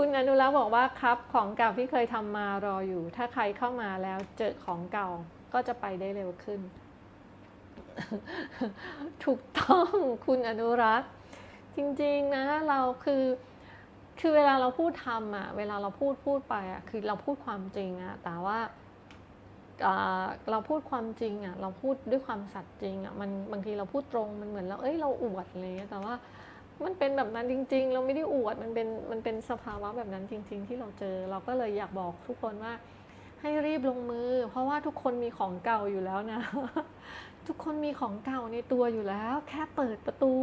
คุณอนุรักษ์บอกว่าครับของเก่าที่เคยทำมารออยู่ ถ้าใครเข้ามาแล้วเจอของเก่าก็จะไปได้เร็วขึ้น ถูกต้องคุณอนุรักษ์จริงๆนะเราคือคือเวลาเราพูดทำอะเวลาเราพูดพูดไปอะคือเราพูดความจริงอะแต่ว่าอ่าเราพูดความจริงอะเราพูดด้วยความสัตย์จริงอะมันบางทีเราพูดตรงมันเหมือนเราเอ้ยเราอวดเงี้ยแต่ว่า มันเป็นแบบนั้นจริง ๆ เราไม่ได้อวดมันเป็นมันเป็นสภาวะแบบนั้นจริง ๆ ที่เราเจอ เราก็เลยอยากบอกทุกคนว่า ให้รีบลงมือ เพราะว่าทุกคนมีของเก่าอยู่แล้วนะ ทุกคนมีของเก่าในตัวอยู่แล้ว แค่เปิดประตู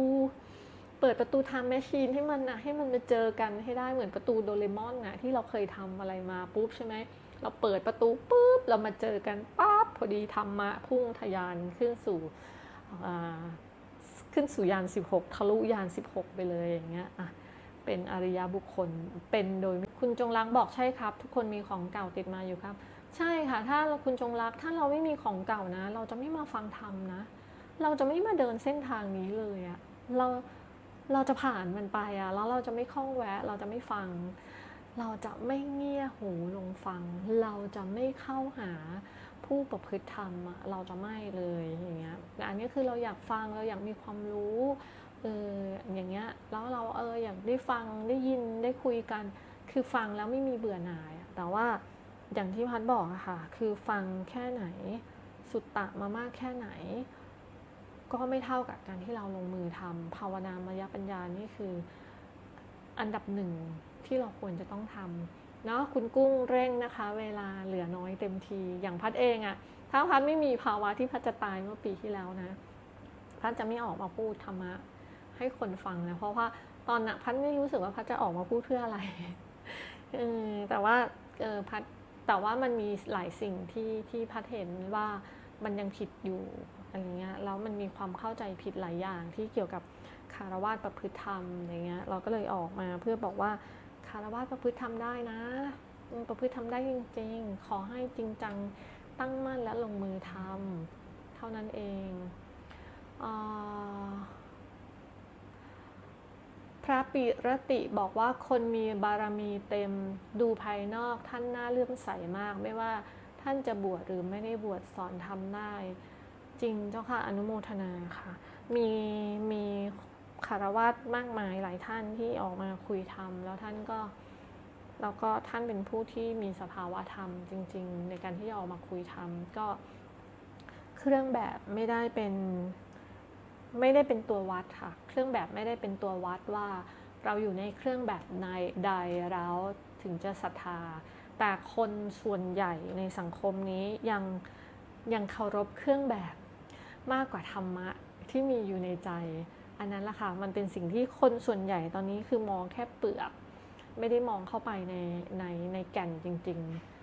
เปิดประตูทำแมชชีนให้มันนะให้มันมาเจอกันให้ได้เหมือนประตูโดเรมอนนะที่เราเคยทำอะไรมาปุ๊บใช่ไหมเราเปิดประตูปุ๊บเรามาเจอกันปั๊บพอดีธรรมะพุ่งทะยานขึ้นสู่ ขึ้นสู่ยาน 16 ทะลุยาน 16 ไปเลยอย่างเงี้ยอะเป็นอริยบุคคลเป็นโดยคุณจงรักบอกใช่ครับ ทุกคนมีของเก่าติดมาอยู่ครับ ใช่ค่ะ ถ้าเราคุณจงรักถ้าเราไม่มีของเก่านะ เราจะไม่มาฟังธรรมนะ เราจะไม่มาเดินเส้นทางนี้เลยอะเราเราจะผ่านมันไปอะแล้วเราจะไม่คล้องแวะ เราจะไม่ฟัง เราจะไม่เงี่ยหูลงฟัง เราจะไม่เข้าหา ผู้ประพฤติธรรมเราจะไม่เลยอย่างเงี้ยแต่อันนี้คือเราอยากฟังเราอยากมีความรู้เอออย่างเงี้ยแล้วเราเอออยากได้ฟังได้ยินได้คุยกัน คือฟังแล้วไม่มีเบื่อหน่าย แต่ว่าอย่างที่พัดบอกอะค่ะ คือฟังแค่ไหน สุตตะมามากแค่ไหน ก็ไม่เท่ากับการที่เราลงมือทำภาวนามยปัญญานี่คืออันดับหนึ่งที่เราควรจะต้องทำ เนาะคุณกุ้งเร่งนะคะ เวลาเหลือน้อยเต็มที อย่างพัดเองอะถ้าพัดไม่มีภาวะที่พัดจะตายเมื่อปีที่แล้วนะพัดจะไม่ออกมาพูดธรรมะให้คนฟังนะเพราะว่าตอนน่ะพัดไม่รู้สึกว่าพัดจะออกมาพูดเพื่ออะไรเออแต่ว่าเออพัดแต่ว่ามันมีหลายสิ่งที่ที่พัดเห็นว่ามันยังผิดอยู่อะไรเงี้ยแล้วมันมีความเข้าใจผิดหลายอย่างที่เกี่ยวกับคารวะประพฤติธรรมอย่างเงี้ยเราก็เลยออกมาเพื่อบอกว่า คารวะประพฤติธรรมได้นะประพฤติทำได้จริง ๆ ขอให้จริงจังตั้งมั่นและลงมือทำเท่านั้นเองอพระปิรติบอกว่าคนมีบารมีเต็มดูภายนอกท่านหน่าเลื่อมใสมาก ไม่ว่าท่านจะบวชหรือไม่ได้บวชสอนทำได้ จริงเจ้าค่ะอนุโมทนาค่ะ มีมี คารวะมากมายหลายท่านที่ออกมาคุยธรรม แล้วท่านก็แล้วก็ท่านเป็นผู้ที่มีสภาวะธรรมจริง ๆ ในการที่จะออกมาคุยธรรม ก็เครื่องแบบไม่ได้เป็นไม่ได้เป็นตัววัดค่ะ เครื่องแบบไม่ได้เป็นตัววัดว่าเราอยู่ในเครื่องแบบในใดแล้วถึงจะศรัทธา แต่คนส่วนใหญ่ในสังคมนี้ยังยังเคารพเครื่องแบบมากกว่าธรรมะที่มีอยู่ในใจ อันนั้นแหละค่ะมันเป็นสิ่งที่คนส่วนใหญ่ตอนนี้คือมองแค่เปลือก ไม่ได้มองเข้าไปในในในแก่นจริง ๆ